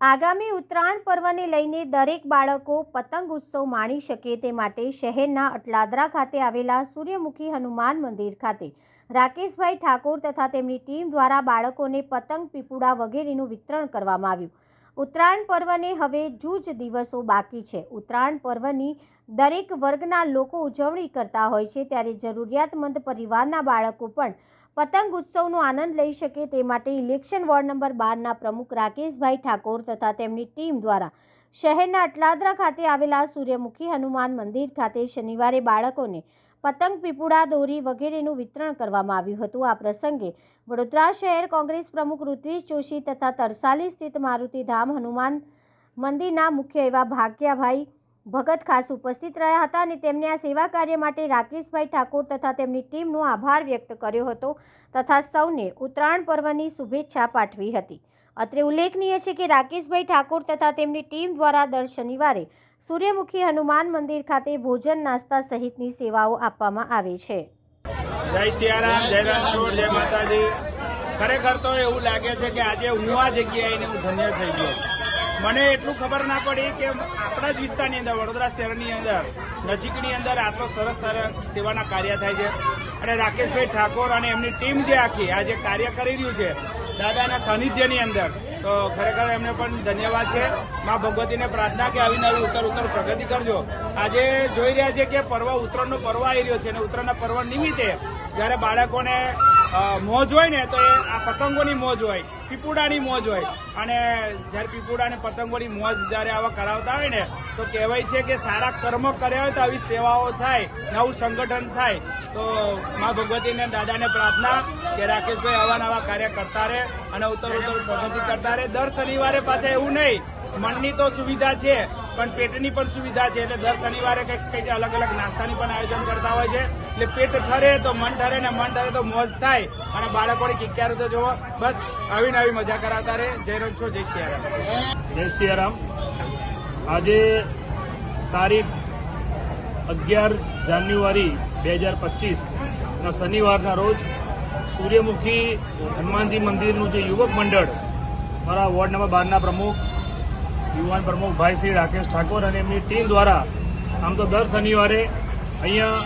આગામી ઉત્તરાયણ પર્વને લઈને દરેક બાળકો પતંગ ઉત્સવ માણી શકે તે માટે શહેરના અટલાદરા ખાતે આવેલા સૂર્યમુખી હનુમાન મંદિર ખાતે રાકેશભાઈ ઠાકોર તથા તેમની ટીમ દ્વારા બાળકોને પતંગ, પીપુડા વગેરેનું વિતરણ કરવામાં આવ્યું. ઉત્તરાયણ પર્વને હવે જૂજ દિવસો બાકી છે. ઉત્તરાયણ પર્વની દરેક વર્ગના લોકો ઉજવણી કરતા હોય છે ત્યારે જરૂરિયાતમંદ પરિવારના બાળકો પણ પતંગ ઉત્સવનો આનંદ લઈ શકે તે માટે ઇલેક્શન વોર્ડ નંબર બારના પ્રમુખ રાકેશભાઈ ઠાકોર તથા તેમની ટીમ દ્વારા શહેરના અટલાદરા ખાતે આવેલા સૂર્યમુખી હનુમાન મંદિર ખાતે શનિવારે બાળકોને પતંગ, પીપુડા, દોરી વગેરેનું વિતરણ કરવામાં આવ્યું હતું. આ પ્રસંગે વડોદરા શહેર કોંગ્રેસ પ્રમુખ ઋત્વિજ જોશી તથા તરસાલી સ્થિત મારુતિધામ હનુમાન મંદિરના મુખ્ય એવા ભાગ્યાભાઈ ભગત ખાસ ઉપસ્થિત રહ્યા હતા અને તેમને આ સેવા કાર્ય માટે રાકેશભાઈ ઠાકોર તથા તેમની ટીમનો આભાર વ્યક્ત કર્યો હતો તથા સૌને ઉત્તરાયણ પર્વની શુભેચ્છા પાઠવી હતી. અત્રે ઉલ્લેખનીય છે કે રાકેશભાઈ ઠાકોર તથા તેમની ટીમ દ્વારા દર શનિવારે સૂર્યમુખી હનુમાન મંદિર ખાતે ભોજન નાસ્તા સહિતની સેવાઓ આપવામાં આવે છે. જય સિયારામ, જય રણછોડ, જય માતાજી. ખરેખર તો એવું લાગે છે કે આજે હું આ જગ્યાએ હું ધન્ય થઈ ગયો. મને એટલું ખબર ના પડી કે આપણા જ વિસ્તારની અંદર, વડોદરા શહેરની અંદર, નજીકની અંદર આટલો સરસ સરસ સેવાના કાર્ય થાય છે. અને રાકેશભાઈ ઠાકોર અને એમની ટીમ જે આખી આ જે કાર્ય કરી રહ્યું છે, દાદાના સાનિધ્યની અંદર, તો ખરેખર એમને પણ ધન્યવાદ છે. મા ભગવતીને પ્રાર્થના કે આવી નવી ઉત્તર ઉત્તર પ્રગતિ કરજો. આજે જોઈ રહ્યા છે કે પર્વ ઉત્તરાયણનો પર્વ આવી રહ્યો છે અને ઉત્તરાયણના પર્વ નિમિત્તે જ્યારે બાળકોને મોજ હોય ને તો એ આ પતંગોની મોજ હોય, પીપુડાની મોજ હોય. અને જ્યારે પીપુડા અને પતંગોની મોજ જ્યારે આવા કરાવતા હોય ને, તો કહેવાય છે કે સારા કર્મ કર્યા હોય તો આવી સેવાઓ થાય, નવું સંગઠન થાય. તો મા ભગવતીને દાદાને પ્રાર્થના કે રાકેશભાઈ આવા નવા કાર્ય કરતા રહે અને ઉત્તર ઉત્તર પ્રગતિ કરતા રહે. દર શનિવારે પાછા એવું નહીં, મનની તો સુવિધા છે. પણ પેટની પણ સુવિધા છે એટલે દર શનિવારે કંઈક કંઈક અલગ અલગ નાસ્તાની પણ આયોજન કરતા હોય છે. એટલે પેટ ઠરે તો મન ઠરે ને મન ઠરે તો મોજ થાય. અને બાળકોને કિક્યારો તો જોવો બસ આવી નવી મજા કરાવતા રહે. જય રણછોડ જય સિયારામ. જય સિયારામ. આજે તારીખ અગિયાર જાન્યુઆરી બે હજાર પચીસના શનિવારના રોજ સૂર્યમુખી હનુમાનજી મંદિરનું જે યુવક મંડળ, મારા વોર્ડ નંબર બારના પ્રમુખ યુવાન પ્રમુખ ભાઈ શ્રી રાકેશ ઠાકોર અને એમની ટીમ દ્વારા આમ તો દર શનિવારે અહીંયા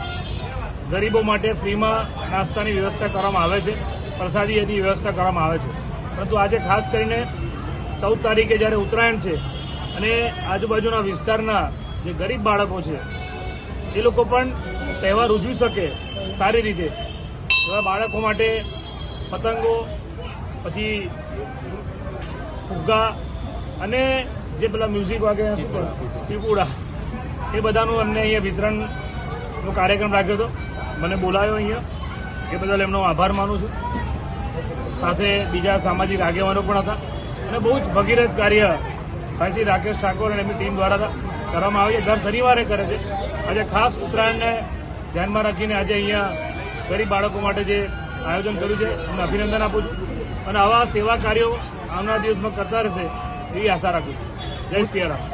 ગરીબો માટે ફ્રીમાં નાસ્તાની વ્યવસ્થા કરવામાં આવે છે, પ્રસાદી એની વ્યવસ્થા કરવામાં આવે છે. પરંતુ આજે ખાસ કરીને ચૌદ તારીખે જ્યારે ઉત્તરાયણ છે અને આજુબાજુના વિસ્તારના જે ગરીબ બાળકો છે, એ લોકો પણ તહેવાર ઉજવી શકે સારી રીતે એવા બાળકો માટે પતંગો, પછી ફુગ્ગા અને જે પેલા મ્યુઝિક વાગે? પીપુડા. એ બધાનું અમને અહીંયા વિતરણનો કાર્યક્રમ રાખ્યો હતો. મને બોલાયો અહીંયા. એ બદલ એમનો આભાર માનું છું. સાથે બીજા સામાજિક આગેવાનો પણ હતા. અને બહુ જ ભગીરથ કાર્ય ભાઈ શ્રી રાકેશ ઠાકોર અને એમની ટીમ દ્વારા કરવામાં આવે છે. દર શનિવારે કરે છે. આજે ખાસ ઉત્તરાયણને ધ્યાનમાં રાખીને આજે અહીંયા ગરીબ બાળકો માટે જે આયોજન કર્યું છે, એમને અભિનંદન આપું છું. અને આવા સેવા કાર્યો આવનારા દિવસમાં કરતા રહેશે, એવી આશા રાખું છું. જય સિયારામ